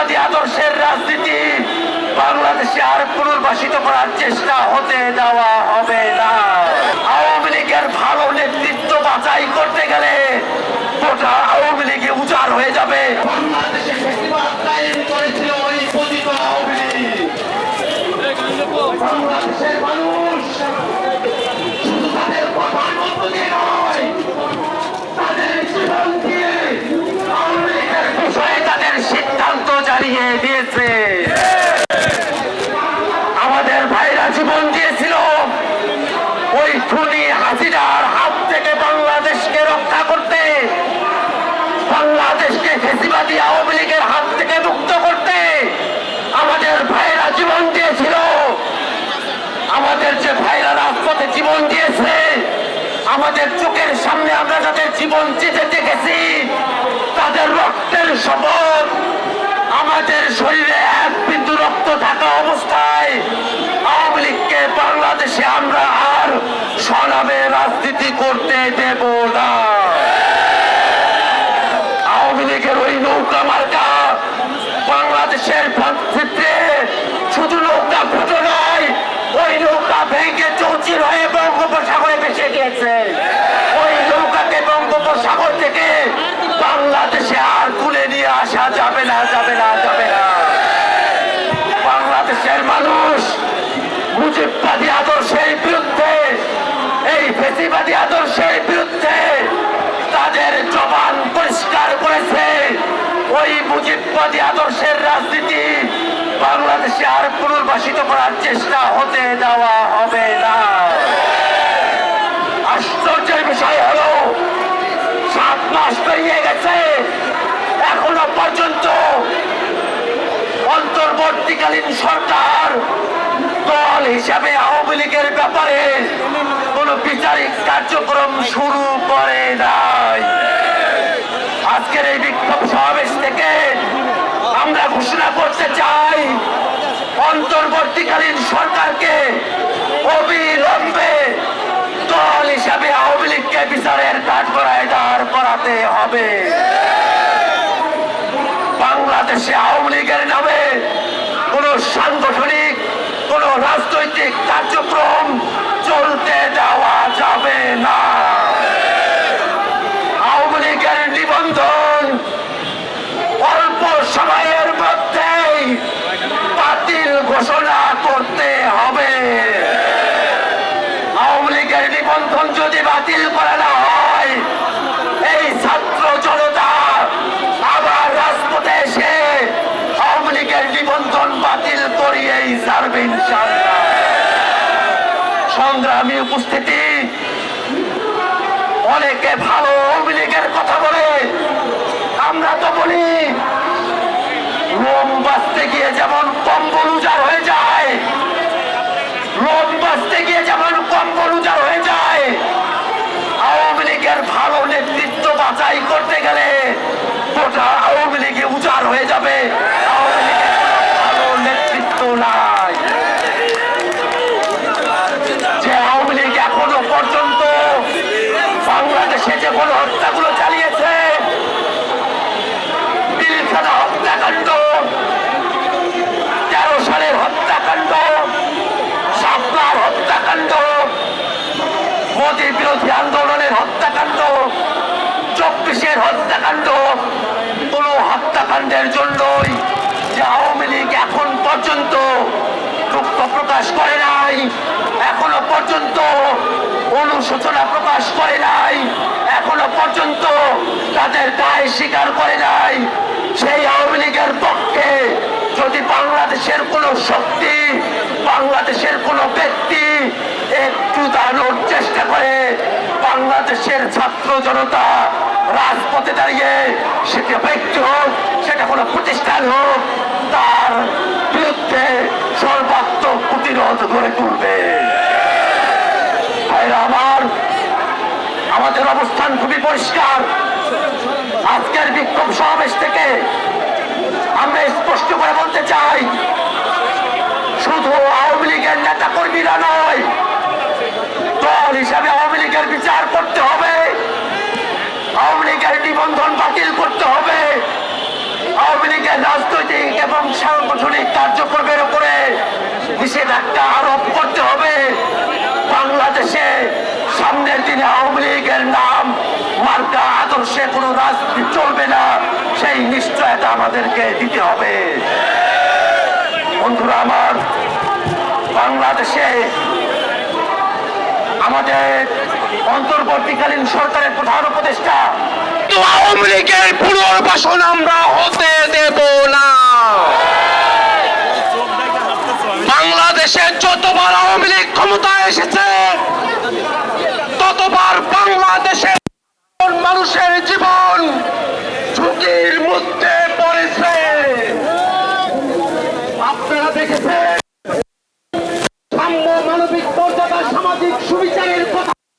ফেসিবাদী আদর্শের রাজনীতি বাংলাদেশে আর পুনর্বাসিত করার চেষ্টা হতে দেওয়া হবে না। আওয়ামী লীগের ভালো নেতৃত্ব বাছাই করতে গেলে গোটা আওয়ামী লীগে উজাড় হয়ে যাবে। রাজপথে জীবন দিয়েছে। আমাদের চোখের সামনে আমরা যাতে জীবন যেতে দেখেছি, তাদের রক্তের শপথ, আমাদের শরীরে এক বিন্দু রক্ত থাকা অবস্থায় আওয়ামী লীগকে বাংলাদেশে আমরা আর সরাবে রাজনীতি করতে দেব না আওয়ামী লীগের ওই নৌকা মার্কা বাংলাদেশের মানচিত্রে শুধু নৌকা ফুটো নয় ওই নৌকা ভেঙে চৌচির হয়ে বঙ্গোপসাগরে গিয়েছে ওই নৌকাকে বঙ্গোপসাগর থেকে বাংলাদেশে আর তুলে নিয়ে আসা যাবে না যাবে না যাবে না। বাংলাদেশের মানুষ মুজিববাদী আদর্শের বিরুদ্ধে, এই ফেসিবাদী আদর্শের বিরুদ্ধে তাদের জবান পরিষ্কার করেছে। ওই মুজিববাদী আদর্শের রাজনীতি বাংলাদেশে আর পুনর্বাসিত করার চেষ্টা হতে দেওয়া গেছে এখনও পর্যন্ত অন্তর্বর্তীকালীন সরকার দল হিসাবে আওয়ামী লীগের ব্যাপারে কোন বিচারিক কার্যক্রম শুরু করে নাই। আজকের এই বিক্ষোভ সমাবেশ থেকে আমরা ঘোষণা করতে চাই, অন্তর্বর্তীকালীন সরকারকে অবিলম্বে দল হিসাবে আওয়ামী লীগকে বিচারের কাঠ করায় দাঁড় করাতে হবে। বাংলাদেশে আওয়ামী লীগের নামে কোন সাংগঠনিক, কোন রাজনৈতিক কার্যক্রম চলতে দেওয়া যাবে না। অল্প সময়ের বাতিল ঘোষণা করতে হবে। আওয়ামী লীগের নিবন্ধন যদি বাতিল করা না হয় এই ছাত্র জনতা আবার রাজপথে এসে আওয়ামী লীগের নিবন্ধন বাতিল করিয়েই ছাড়বে ইনশাআল্লাহ সংগ্রামী উপস্থিতি। অনেকে ভালো লীগের কথা বলে, আমরা তো বলি, লোম বাঁচতে গিয়ে যেমন কম্বল উজাড় হয়ে যায়, লোম বাঁচতে গিয়ে যেমন কম্বল উজাড় হয়ে যায়, আওয়ামী লীগের ভালো নেতৃত্ব বাছাই করতে গেলে গোটা আওয়ামী লীগে উজাড় হয়ে যাবে আওয়ামী লীগের কোনো ভালো নেতৃত্ব নাই যে আওয়ামী লীগ এখনও পর্যন্ত বাংলাদেশে যে কোনো হত্যাগুলো চালিয়েছে পিলখানা হত্যাকাণ্ড তেরো সালের হত্যাকাণ্ড সাপলার হত্যাকাণ্ড মোদী বিরোধী আন্দোলনের হত্যাকাণ্ড, চব্বিশের হত্যাকাণ্ড, কোন হত্যাকাণ্ডের জন্যই যে আওয়ামী লীগ এখন পর্যন্ত দুঃখ প্রকাশ করে নাই, এখনও পর্যন্ত অনুশোচনা প্রকাশ করে নাই, এখনও পর্যন্ত তাদের দায় স্বীকার করে নাই, সেই আওয়ামী লীগের পক্ষে যদি বাংলাদেশের কোন শক্তি, বাংলাদেশের কোন ব্যক্তি একটু দাঁড়ানোর চেষ্টা করে, বাংলাদেশের ছাত্র জনতা রাজপথে দাঁড়িয়ে সেটা ব্যক্তি হোক, সেটা কোনো প্রতিষ্ঠান হোক, তার বিরুদ্ধে সর্বাত্মক প্রতিরোধ গড়ে তুলবে। আমার, আমাদের অবস্থান খুবই পরিষ্কার। আজকের বিক্ষোভ সমাবেশ থেকে আমরা স্পষ্ট করে বলতে চাই, শুধু আওয়ামী লীগের নেতা কর্মীরা নয়, দল হিসাবে আওয়ামী লীগের বিচার করতে হবে, আওয়ামী লীগের নিবন্ধন বাতিল করতে হবে, আওয়ামী লীগের রাজনৈতিক এবং সাংগঠনিক কার্যক্রমের উপরে নিষেধাজ্ঞা আরোপ করতে হবে। বাংলাদেশে সামনের দিনে আওয়ামী লীগের নাম মার্কা আদর্শে কোনো রাজনীতি চলবে না। সেই নিশ্চয়তা আমাদেরকে দিতে হবে। বন্ধুরা আমার, বাংলাদেশে আমাদের অন্তর্বর্তীকালীন সরকারের প্রধান উপদেষ্টা আওয়ামী লীগের পুনর্বাসন আমরা হতে দেব না। বাংলাদেশে যতবার আওয়ামী লীগ ক্ষমতায় এসেছে মানুষের জীবন।